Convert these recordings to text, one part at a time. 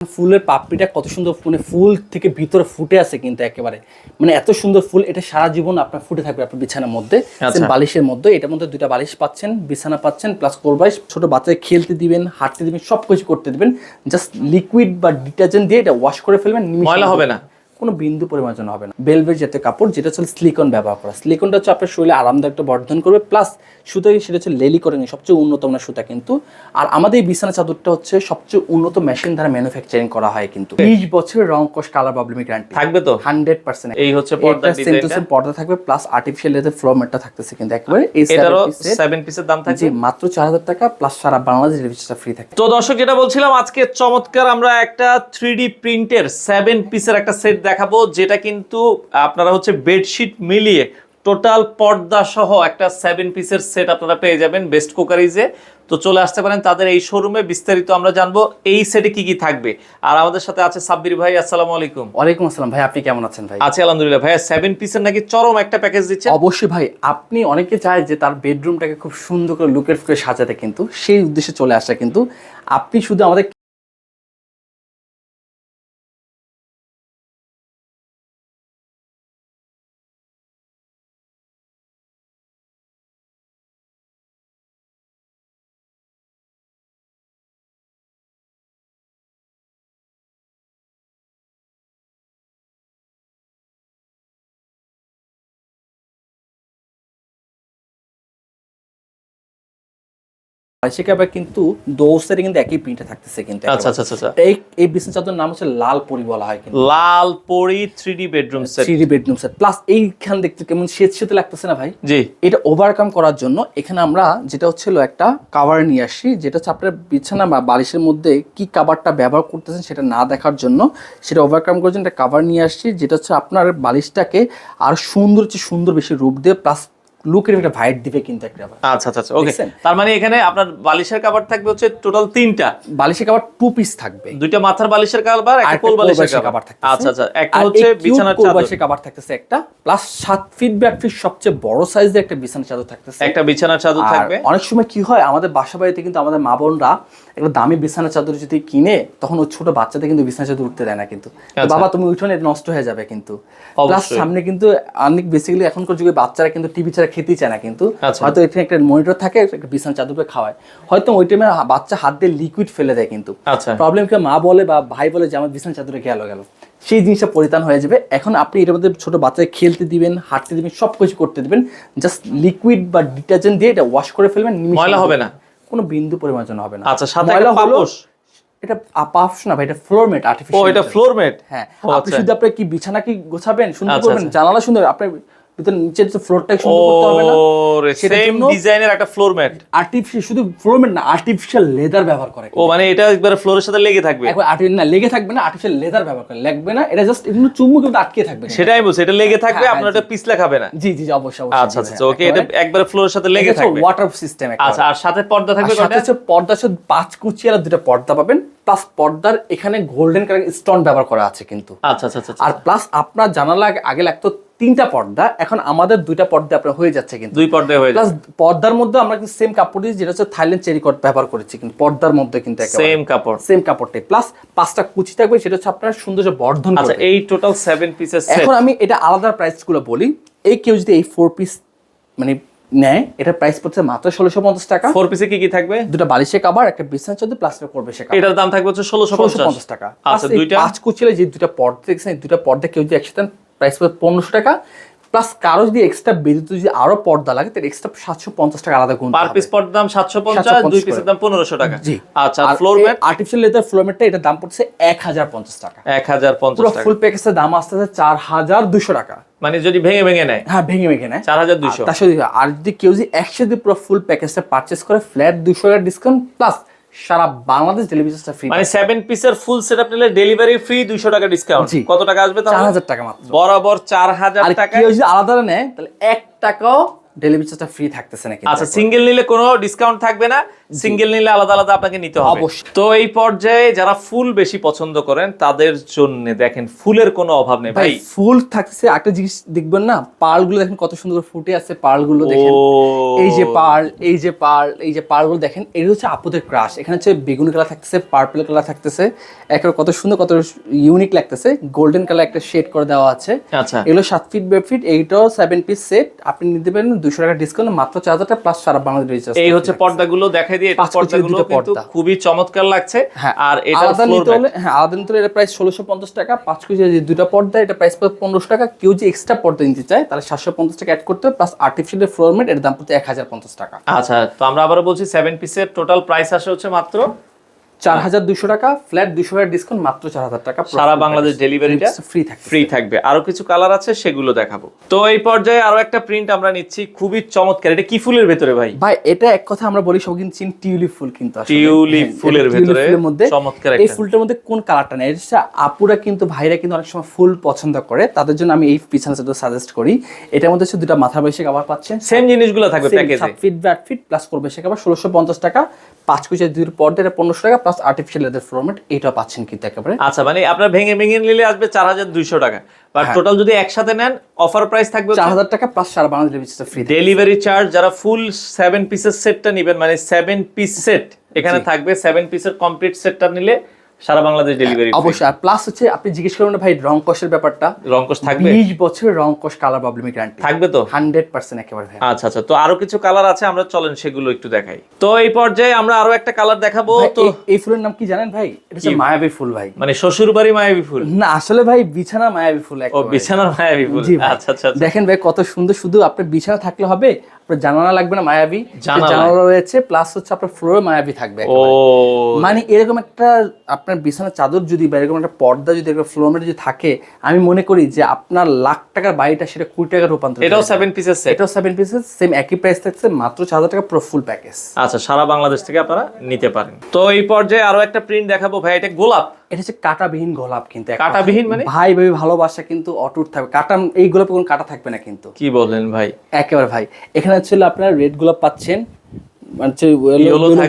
ফুলের পাপড়িটা কত সুন্দর মানে ফুল থেকে ভিতরে ফুটে আছে কিন্তু একেবারে মানে এত সুন্দর ফুল এটা সারা জীবন আপনার ফুটে থাকবে আপনার বিছানার মধ্যে আচ্ছা। বালিশের মধ্যে এটার মধ্যে দুইটা বালিশ পাচ্ছেন বিছানা পাচ্ছেন প্লাস কোরবাই ছোট বাচ্চাকে খেলতে দিবেন হাঁটতে দিবেন সব কিছু করতে দিবেন জাস্ট লিকুইড বা ডিটারজেন্ট দিয়ে এটা ওয়াশ করে ফেলবেন ময়লা হবে না? কোনো বিন্দু পরিমার্জন হবে না। বেলভেট জাতীয় কাপড় যেটা হচ্ছে সিলিকন ব্যবহার করা। সিলিকনটা হচ্ছে আপনার শরীরে আরামদায়ক বর্ধন করবে প্লাস সুতা সেটা হচ্ছে লেলি করে সবচেয়ে উন্নত মানের সুতা কিন্তু। আর আমাদের এই বিছানা চাদরটা হচ্ছে সবচেয়ে উন্নত মেশিন দ্বারা ম্যানুফ্যাকচারিং করা হয় কিন্তু। বিশ বছরের রং কোষ কালার প্রবলেমের গ্যারান্টি থাকবে তো? হান্ড্রেড পার্সেন্ট এই হচ্ছে পর্দার ডিজাইনটা পর্দা থাকবে প্লাস আর্টিফিশিয়াল লেদার ফ্লোর ম্যাটটা থাকতেছে কিন্তু। একবারে এই সেভেন পিসের দাম জি থাকবে মাত্র চার হাজার টাকা প্লাস সারা বাংলাদেশ ডেলিভারিটা ফ্রি থাকে তো দর্শক যেটা বলছিলাম আজকে চমৎকার আমরা একটা থ্রি ডি প্রিন্টের সেভেন পিসের একটা সেট দেখাবো যেটা কিন্তু আপনারা হচ্ছে বেডশিট মিলিয়ে টোটাল পর্দা সহ একটা সেভেন পিসের সেট আপনারা পেয়ে যাবেন বেস্ট কুকারিজে তো চলে আসতে পারেন তাদের এই শোরুমে বিস্তারিত আমরা জানব এই সেটে কি কি থাকবে। আর আমাদের সাথে আছে সাব্বির ভাই আসসালামু আলাইকুম। ওয়ালাইকুম আসসালাম ভাই আপনি কেমন আছেন ভাই? আছি আলহামদুলিল্লাহ ভাইয়া। সেভেন পিসের নাকি চরম একটা প্যাকেজ দিচ্ছে। অবশ্যই ভাই আপনি অনেকে চায় যে তার বেডরুমটাকে খুব সুন্দর করে লুকের করে সাজাতে কিন্তু সেই উদ্দেশ্যে চলে আসা কিন্তু আপনি শুধু আমাদের বালিশের কাপড় কিন্তু দোস্তের কিন্তু একই প্রিন্টে থাকতেছে কিন্তু আচ্ছা আচ্ছা আচ্ছা, আচ্ছা। এই এই বিছানা চাদর নাম হচ্ছে লাল পরি বলা হয় কিন্তু। লাল পরি three D bedroom set three bedroom set plus এইখান দেখতে কেমন শীত শীতে লাগতেছে না ভাই? জি। এটা ওভারকাম করার জন্য এখানে আমরা যেটা হচ্ছিল একটা কাভার নিয়ে আসি যেটা হচ্ছে আপনার বিছানা বা বালিশের মধ্যে কি কাভারটা ব্যবহার করতেছেন সেটা না দেখার জন্য সেটা ওভারকাম করার জন্য একটা কাভার নিয়ে আসছি যেটা হচ্ছে আপনার বালিশটাকে আর সুন্দর হচ্ছে সুন্দর বেশি রূপ দিয়ে। প্লাস লুকের একটা ভাইট দিবে কিন্তু একটা আচ্ছা আচ্ছা আচ্ছা ওকে তার মানে এখানে আপনার বালিশের কাভার থাকবে হচ্ছে টোটাল তিনটা। বালিশের কাভার টু পিস থাকবে। দুইটা মাথার বালিশের কাভার একটা কোল বালিশের কাভার cover আচ্ছা আচ্ছা একটা হচ্ছে বিছানার চাদর। কাভার থাকতেছে একটা প্লাস সাত ফিট বাই আট ফিট সবচেয়ে বড় সাইজের একটা বিছানা চাদর থাকতেছে। একটা বিছানার চাদর থাকবে। অনেক সময় কি হয় আমাদের বাসা বাড়িতে কিন্তু আমাদের মা বোনরা একটা দামি বিছানা চাদর যদি কিনে তখন ওই ছোট বাচ্চাদের কিন্তু বিছানা চাদর উঠতে দেয় না কিন্তু। আচ্ছা। বাবা তুমি উঠো না নষ্ট হয়ে যাবে কিন্তু। প্লাস সামনে কিন্তু অনেক বেসিক্যালি এখনকার যুগে বাচ্চারা কিন্তু টিভি ছাড়া খেতেই চায় না কিন্তু। আচ্ছা। হয়তো এখানে একটা মনিটর থাকে একটা বিছানা চাদর করে খাওয়ায়। হয়তো ওই টাইমে বাচ্চা হাত দিয়ে লিকুইড ফেলে দেয় কিন্তু। আচ্ছা। প্রবলেম কি মা বলে বা ভাই বলে যে আমার বিছানা চাদরে গেল গেল। সেই জিনিসটা পরিত্রাণ হয়ে যাবে। এখন আপনি এটার মধ্যে ছোট বাচ্চাকে খেলতে দিবেন হাঁটতে দিবেন সব কিছু করতে দিবেন। জাস্ট লিকুইড বা ডিটারজেন্ট দিয়ে এটা ওয়াশ করে ফেলবেন ময়লা হবে না? কোনো বিন্দু পরিমার্জন হবে না। আচ্ছা সাথে ময়লা হলো এটা পাফস না ভাই এটা ফ্লোর মেট ও এটা ফ্লোর ম্যাট হ্যাঁ। আপনি আচ্ছা। শুধু আপনার কি বিছানা কি গোছাবেন সুন্দর আচ্ছা, করবেন? আচ্ছা। জানালা সুন্দর আপনার নিচের যে ফ্লোরটা সুন্দর করতে হবে না সেম ডিজাইনের একটা ফ্লোর ম্যাট আর্টিফিশিয়াল শুধু ফ্লোর মেট না আর্টিফিশিয়াল লেদার ব্যবহার করে। ও মানে এটা একবারে ফ্লোরের সাথে লেগে থাকবে? একবার না লেগে থাকবে না আর্টিফিশিয়াল লেদার ব্যবহার করে। লাগবে না এটা জাস্ট চুম্বু কিন্তু আটকে থাকবে সেটাই বলছি এটা লেগে থাকবে হ্যাঁ, আপনার হ্যাঁ, এটা পিছলা খাবে না। জি জি অবশ্যই অবশ্যই আচ্ছা আচ্ছা ওকে এটা একবারে ফ্লোরের সাথে লেগে থাকবে। ওয়াটার সিস্টেম আচ্ছা আর সাথে পর্দা থাকবে সাথে হচ্ছে পর্দা হচ্ছে পাঁচ কুচি আর দুটো পর্দা পাবেন প্লাস পর্দার এখানে গোল্ডেন কালার স্টোন ব্যবহার করা আছে কিন্তু। আচ্ছা আচ্ছা আচ্ছা আর প্লাস আপনার জানালা আগে লাগতো তিনটা পর্দা এখন আমাদের দুইটা পর্দা আপনার হয়ে যাচ্ছে কিন্তু। দুই পর্দায় হয়ে প্লাস পর্দার মধ্যে আমরা কিন্তু সেম কাপড় দিয়েছি যেটা হচ্ছে থাইল্যান্ড চেরি কট ব্যবহার করেছি কিন্তু পর্দার মধ্যে কিন্তু সেম কাপড়। সেম কাপড়টাই। প্লাস পাঁচটা কুচি থাকবে সেটা হচ্ছে আপনার সৌন্দর্য বর্ধন আচ্ছা এই টোটাল সেভেন পিসের সেট এখন আমি এটা আলাদা প্রাইসগুলো বলি। এই কেউ যদি এই ফোর পিস মানে নেয় এটা প্রাইস পড়ছে মাত্র ষোলোশো পঞ্চাশ টাকা। ফোর পিসে কি কি থাকবে? দুটো বালিশে কাবার একটা বিছানা চোদ্দ প্লাস করবে সে এটার দাম থাকবে হচ্ছে ষোলোশো পঞ্চাশ। টাকা। আচ্ছা দুইটা? পাঁচ কুচিলে যে দুটা পর্দা দেখছেন দুটা পর্দা কেউ যদি একসাথে প্রাইস পড়বে পনেরোশো টাকা প্লাস কারও যদি এক্সট্রা বেরিয়ে যদি আরও পর্দা লাগে তাহলে এক্সট্রা সাতশো পঞ্চাশ টাকা আলাদা গুণ পার পিস পর্দার দাম সাতশো পঞ্চাশ দুই পিসের দাম পনেরোশো টাকা। জি। আচ্ছা floor mat artificial leather floor ম্যাটটা এটার দাম পড়ছে এক হাজার পঞ্চাশ টাকা। এক হাজার পঞ্চাশ পুরো টাকা। ফুল প্যাকেজের দাম আসতে আসতে চার হাজার দুশো টাকা। মানে যদি ভেঙে ভেঙে নেয়? হ্যাঁ ভেঙে ভেঙে নেয়। চার হাজার সাথে আর যদি কেউ যদি একসাথে পুরো ফুল প্যাকেজটা পারচেস করে ফ্ল্যাট দুশো টাকা ডিসকাউন্ট প্লাস সারা বাংলাদেশ ডেলিভারিটা ফ্রি মানে 7 পিসের ফুল সেটআপ নিলে ডেলিভারি ফ্রি দুইশো টাকা ডিসকাউন্ট কত টাকা আসবে তাহলে? 4000 টাকা মাত্র। বরাবর 4000 টাকা আর টাকা কেউ যদি আলাদা নেয় তাহলে 1 টাকাও ডেলিভারি চার্জটা ফ্রি থাকতেছে নাকি? আচ্ছা সিঙ্গেল নিলে কোনো ডিসকাউন্ট থাকবে না সিঙ্গেল নিলে আলাদা আলাদা আপনাকে নিতে হবে। অবশ্যই। তো এই পর্যায়ে যারা ফুল বেশি পছন্দ করেন তাদের জন্য দেখেন ফুলের কোনো অভাব নেই। ভাই ফুল থাকছে একটা জিনিস দেখবেন না দেখেন কত সুন্দর ফুটে আছে দেখেন। এই যে পার্ল এই যে পার্ল এই যে দেখেন এটা হচ্ছে আপুদের ক্রাশ এখানে হচ্ছে বেগুনি কালার থাকতেছে পার্পল কালার থাকতেছে একেবারে কত সুন্দর কত ইউনিক লাগতেছে। গোল্ডেন কালার একটা শেড করে দেওয়া আছে। আচ্ছা। এগুলো সাত ফিট বাই ফিট এইটাও সেভেন পিস সেট আপনি নিতে পারেন দুশো টাকা ডিসকাউন্ট মাত্র চার হাজার টাকা প্লাস সারা বাংলাদেশ রিচার্জ এই হচ্ছে পর্দাগুলো দেখাই দিয়ে পর্দাগুলো কিন্তু খুবই চমৎকার লাগছে। হ্যাঁ আর এটা আলাদা নিতে হলে হ্যাঁ আলাদা নিতে হলে এটা প্রাইস ষোলোশো পঞ্চাশ টাকা পাঁচ কেজি যে দুটা পর্দা এটা প্রাইস পড়বে পনেরোশো টাকা। কেউ যে এক্সট্রা পর্দা নিতে চায় তাহলে সাতশো পঞ্চাশ টাকা অ্যাড করতে হবে প্লাস আর্টিফিশিয়াল ফ্লোরমেট এর দাম পড়তে এক হাজার পঞ্চাশ টাকা। আচ্ছা তো আমরা আবারও বলছি সেভেন পিসের টোটাল প্রাইস আসে হচ্ছে মাত্র চার হাজার দুশো টাকা ফ্ল্যাট দুশো টাকা ডিসকাউন্ট মাত্র চার হাজার টাকা সারা বাংলাদেশ ডেলিভারিটা ফ্রি থাকে ফ্রি থাকবে। আরও কিছু কালার আছে সেগুলো দেখাবো। তো এই পর্যায়ে আরও একটা প্রিন্ট আমরা নিচ্ছি খুবই চমৎকার। এটা কি ফুলের ভেতরে ভাই? ভাই এটা এক কথা আমরা বলি সব কিন্তু চিন টিউলিপ ফুল কিন্তু টিউলিপ হ্যাঁ, ফুলের ভেতরে মধ্যে চমৎকার এই ফুলটার মধ্যে কোন কালারটা নেই? এটা আপুরা কিন্তু ভাইরা কিন্তু অনেক সময় ফুল পছন্দ করে। তাদের জন্য আমি এই পিছনে সেটা সাজেস্ট করি এটার মধ্যে হচ্ছে দুটা মাথা বয়সে আবার পাচ্ছেন সেম জিনিসগুলো থাকবে প্যাকেজে ফিট বা আট ফিট প্লাস করবে। সে আবার ষোলোশো পঞ্চাশ টাকা পাঁচ কুচি দুই পর্দা এটা পনেরোশো টাকা প্লাস আর্টিফিশিয়াল লেদার ফ্লোরমেট এটা পাচ্ছেন কিন্তু একেবারে। আচ্ছা মানে আপনার ভেঙে ভেঙে নিলে আসবে চার হাজার দুইশো টাকা। বাট হ্যাঁ। টোটাল যদি একসাথে নেন অফার প্রাইস থাকবে চার হাজার টাকা প্লাস সারা বানা ডেলিভারি ফ্রি ডেলিভারি চার্জ যারা ফুল সেভেন পিসের সেটটা নেবেন মানে সেভেন পিস সেট এখানে থাকবে সেভেন পিসের কমপ্লিট সেটটা নিলে সারা বাংলাদেশ ডেলিভারি অবশ্যই। আর প্লাস হচ্ছে আপনি জিজ্ঞেস করবেন ভাই রং কষের ব্যাপারটা। রঙ্কশ থাকবে? বিশ বছরের রং কষ কালার প্রবলেমের গ্যারান্টি থাকবে তো? হান্ড্রেড পার্সেন্ট একেবারে ভাই। আচ্ছা আচ্ছা। তো আরও কিছু কালার আছে আমরা চলেন সেগুলো একটু দেখাই। তো এই পর্যায়ে আমরা আরও একটা কালার দেখাবো তো এই- ফুলের নাম কি জানেন ভাই? এটা হচ্ছে মায়াবী ফুল ভাই। মানে শ্বশুর বাড়ি মায়াবী ফুল? না আসলে ভাই বিছানা মায়াবী ফুল ও। বিছানার মায়াবী ফুল। আচ্ছা আচ্ছা আচ্ছা। দেখেন ভাই কত সুন্দর শুধু আপনার বিছানা থাকলে হবে আপনার জানালা লাগবে না মায়াবী জানালা। রয়েছে প্লাস হচ্ছে আপনার ফ্লোরে মায়াবী থাকবে মানে এরকম একটা আপনার বিছানা চাদর যদি বা এরকম একটা পর্দা যদি এরকম ফ্লোরমেট যদি থাকে আমি মনে করি যে আপনার লাখ টাকার বাড়িটা সেটা কুড়ি টাকা রূপান্তর এটাও সেভেন পিসের সেট এটাও সেভেন পিসেস সেম একই প্রাইস থাকছে মাত্র চার হাজার টাকা পুরো ফুল প্যাকেজ আচ্ছা সারা বাংলাদেশ থেকে আপনারা নিতে পারেন। তো এই পর্যায়ে আরও একটা প্রিন্ট দেখাবো ভাই এটা গোলাপ। এটা হচ্ছে কাটাবিহীন গোলাপ কিন্তু কাঁটাবিহীন মানে? ভাই ভাই ভালোবাসা কিন্তু অটুট থাকবে। কাটা এই গোলাপে কোনো কাটা থাকবে না কিন্তু। কি বলেন ভাই? একেবারে ভাই। এখানে হচ্ছে আপনার রেড গোলাপ পাচ্ছেন।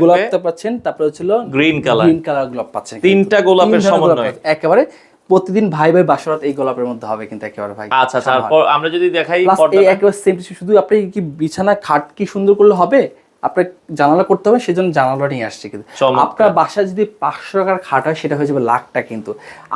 গোলাপটা তারপরে গ্রিন কালার গ্রিন কালার গোলাপ পাচ্ছেন তিনটা গোলাপের গোলাপ সমন্বয়। একেবারে প্রতিদিন ভাই ভাই বাসরাত এই গোলাপের মধ্যে হবে কিন্তু একেবারে ভাই। আচ্ছা তারপর আমরা যদি দেখাই এই একেবারে সেম শুধু আপনি কি বিছানা খাট কি সুন্দর করলে হবে? আপনার জানালা করতে হবে সেজন্য জানালা নিয়ে আসছে কিন্তু। আপনার বাসায় যদি পাঁচশো টাকার খাট হয় সেটা হয়ে যাবে লাখটা কিন্তু।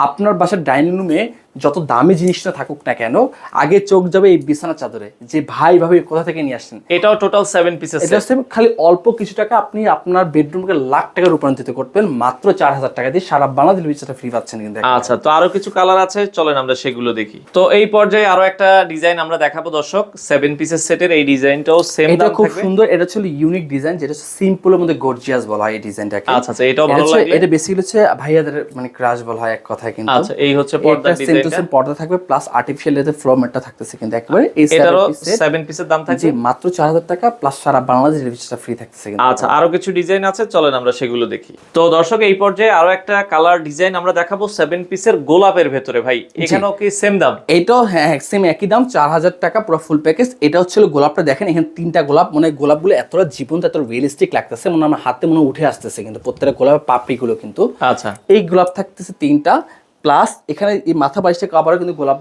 আপনার বাসার ডাইনিং রুমে যত দামি জিনিসটা থাকুক না কেন আগে চোখ যাবে এই বিছানা চাদরে যে ভাই ভাবে কোথা থেকে নিয়ে আসছেন। এটাও টোটাল সেভেন পিসের এটা হচ্ছে খালি অল্প কিছু টাকা আপনি আপনার বেডরুমকে লাখ টাকা রূপান্তরিত করবেন মাত্র চার হাজার টাকা দিয়ে সারা বাংলাদেশ বিছানা ফ্রি পাচ্ছেন কিন্তু আচ্ছা তো আরও কিছু কালার আছে চলেন আমরা সেগুলো দেখি। তো এই পর্যায়ে আরও একটা ডিজাইন আমরা দেখাবো দর্শক সেভেন পিসের সেটের এই ডিজাইনটাও সেম এটা খুব সুন্দর এটা ছিল ইউনিক ডিজাইন যেটা সিম্পলের মধ্যে গর্জিয়াস বলা হয় এই ডিজাইনটাকে আচ্ছা আচ্ছা এটাও এটা ভালো লাগবে এটা বেসিক্যালি হচ্ছে ভাইয়াদের মানে ক্রাশ বলা হয় এক কথায় কিন্তু। আচ্ছা এই হচ্ছে পর্দার এটা টু পর্দা থাকবে প্লাস আর্টিফিশিয়াল লেদার ফ্লোর ম্যাটটা থাকতেছে কিন্তু একবারে এই এটারও seven piece এর- সেভেন পিসের দাম থাকবে? জি মাত্র চার হাজার টাকা প্লাস সারা বাংলাদেশ রিভিউটা ফ্রি থাকতেছে কিন্তু। আচ্ছা আরও কিছু ডিজাইন আছে চলেন আমরা সেগুলো দেখি। তো দর্শক এই পর্যায়ে আরও একটা কালার ডিজাইন আমরা দেখাবো সেভেন পিসের গোলাপের ভেতরে ভাই। এখানেও কি সেম দাম? এটাও হ্যাঁ সেম একই দাম চার হাজার টাকা পুরো ফুল প্যাকেজ এটা হচ্ছে গোলাপটা দেখেন এখানে তিনটা গোলাপ। মানে গোলাপগুলো এতটা জীবন্ত এত রিয়েলিস্টিক লাগতেছে মনে আমার হাতে মনে উঠে আসতেছে কিন্তু প্রত্যেকটা গোলাপের পাপড়িগুলো কিন্তু। আচ্ছা। এই গোলাপ থাকতেছে তিনটা। প্লাস এখানে এই মাথা বাইশটা কাবারও কিন্তু গোলাপ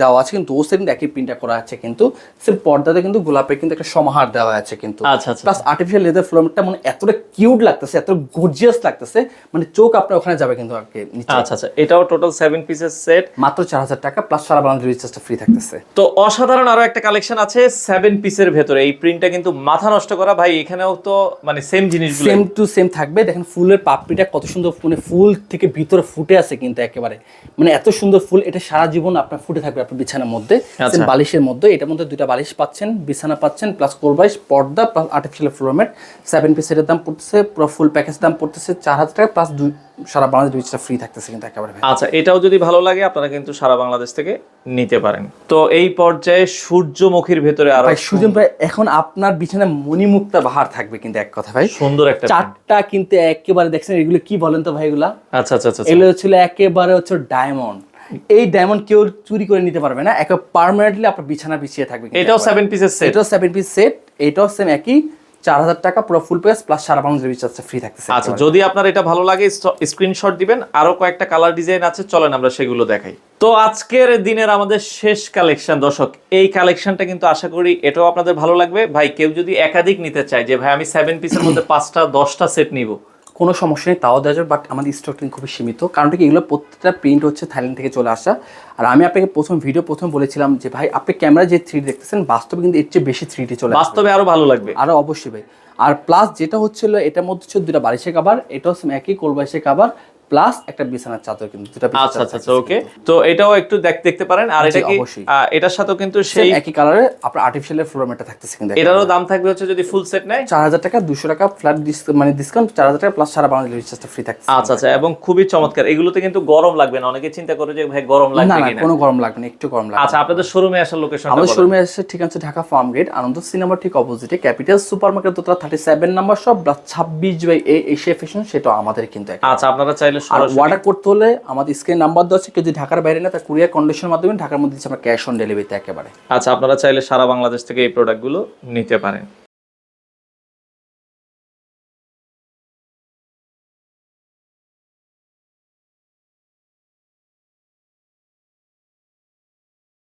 দেওয়া আছে কিন্তু ও কিন্তু একই প্রিন্টটা করা আছে কিন্তু সে পর্দাতে কিন্তু গোলাপের কিন্তু একটা সমাহার দেওয়া আছে কিন্তু। আচ্ছা আচ্ছা। প্লাস আর্টিফিশিয়াল লেদার ফ্লোরটা মানে এতটা কিউট লাগতেছে এত গর্জিয়াস লাগতেছে মানে চোখ আপনার ওখানে যাবে কিন্তু আর কি নিচে। আচ্ছা আচ্ছা এটাও টোটাল সেভেন পিসের সেট মাত্র চার হাজার টাকা প্লাস সারা বাংলাদেশ রিচার্জটা ফ্রি থাকতেছে। তো অসাধারণ আরও একটা কালেকশন আছে সেভেন পিসের ভেতরে এই প্রিন্টটা কিন্তু মাথা নষ্ট করা ভাই এখানেও তো মানে সেম জিনিসগুলো সেম টু সেম থাকবে দেখেন ফুলের পাপড়িটা কত সুন্দর মানে ফুল থেকে ভিতরে ফুটে আছে কিন্তু একেবারে। মানে এত সুন্দর ফুল এটা সারা জীবন আপনার ফুটে থাকবে আপনার বিছানার মধ্যে। আচ্ছা। বালিশের মধ্যে এটার মধ্যে দুইটা বালিশ পাচ্ছেন বিছানা পাচ্ছেন প্লাস কোরবাইশ পর্দা প্লাস আর্টিফিশিয়াল ফ্লোরমেট সেভেন পিসের দাম পড়তেছে পুরো ফুল প্যাকেজ দাম পড়তেছে চার হাজার টাকা প্লাস দুই সারা বাংলাদেশ দুইটা ফ্রি থাকতেছে কিন্তু একেবারে আচ্ছা এটাও যদি ভালো লাগে আপনারা কিন্তু সারা বাংলাদেশ থেকে নিতে পারেন। তো এই পর্যায়ে সূর্যমুখীর ভেতরে আর ভাই সুজন ভাই এখন আপনার বিছানায় মণিমুক্তা বাহার থাকবে কিন্তু এক কথা ভাই। সুন্দর একটা চারটা কিন্তু একেবারে দেখছেন এগুলো কি বলেন তো ভাই এগুলা? আচ্ছা আচ্ছা আচ্ছা আচ্ছা। এগুলো ছিল একেবারে হচ্ছে ডায়মন্ড এই ডায়মন্ড কেউ চুরি করে নিতে পারবে না একে পার্মানেন্টলি আপনার বিছানা বিছিয়ে থাকবে এটাও সেভেন পিসের সেট এটাও সেভেন পিস সেট এটাও সেম একই চার হাজার টাকা পুরো ফুল প্রাইস প্লাস সারা বাংলাদেশ রিচার্জটা ফ্রি থাকতেছে আচ্ছা যদি আপনার এটা ভালো লাগে স্ক্রিনশট দিবেন আরও কয়েকটা কালার ডিজাইন আছে চলেন আমরা সেগুলো দেখাই। তো আজকের দিনের আমাদের শেষ কালেকশন দর্শক এই কালেকশনটা কিন্তু আশা করি এটাও আপনাদের ভালো লাগবে। ভাই কেউ যদি একাধিক নিতে চায় যে ভাই আমি সেভেন পিসের মধ্যে পাঁচটা দশটা সেট নিব কোনো সমস্যা নেই তাও দেওয়া যাবে বাট আমাদের স্টক খুবই সীমিত। কারণ কি? এগুলো প্রত্যেকটা প্রিন্ট হচ্ছে থাইল্যান্ড থেকে চলে আসা। আর আমি আপনাকে প্রথম ভিডিও প্রথম বলেছিলাম যে ভাই আপনি ক্যামেরা যে থ্রি দেখতেছেন বাস্তবে কিন্তু এর চেয়ে বেশি থ্রি চলে বাস্তবে আরও ভালো লাগবে। আরও অবশ্যই ভাই। আর প্লাস যেটা হচ্ছিল এটার মধ্যে হচ্ছে দুটা বালিশের কাবার এটা হচ্ছে একই কোল বালিশের কাবার প্লাস একটা বিছানার চাদর কিন্তু দুটা আচ্ছা আচ্ছা আচ্ছা ওকে। তো এটাও একটু দেখ দেখতে পারেন। আর এটা কি এটার সাথেও কিন্তু সেই একই কালারে আপনার আর্টিফিশিয়াল থাকতেছে কিন্তু এটারও দাম থাকবে হচ্ছে যদি ফুল সেট নেয়। চার হাজার টাকা দুশো টাকা ফ্ল্যাট মানে ডিসকাউন্ট চার হাজার টাকা প্লাস সারা বাংলাদেশ রিচার্জটা ফ্রি থাকছে আচ্ছা আচ্ছা এবং খুবই চমৎকার। এগুলোতে কিন্তু গরম লাগবে না। অনেকে চিন্তা করে যে ভাই গরম লাগবে না কোনো? গরম লাগবে না একটু গরম লাগবে। আচ্ছা আপনাদের শোরুমে আসার লোকেশন আমাদের শোরুমে এসে ঠিক আছে Dhaka farm gate Ananda cinema ঠিক অপোজিটে ক্যাপিটাল সুপার মার্কেট দোতলা থার্টি সেভেন নাম্বার সব ছাব্বিশ বাই এ এশিয়া ফ্যাশন সেটা আমাদের কিন্তু আচ্ছা আপনারা চাইলে আর অর্ডার করতে হলে আমাদের স্ক্রিন নাম্বার দেওয়া আছে কেউ যদি ঢাকার বাইরে না তার কুরিয়ার কন্ডিশনের মাধ্যমে ঢাকার মধ্যে আমরা ক্যাশ অন ডেলিভারিতে একেবারে। আচ্ছা আপনারা চাইলে সারা বাংলাদেশ থেকে এই প্রোডাক্টগুলো নিতে পারেন।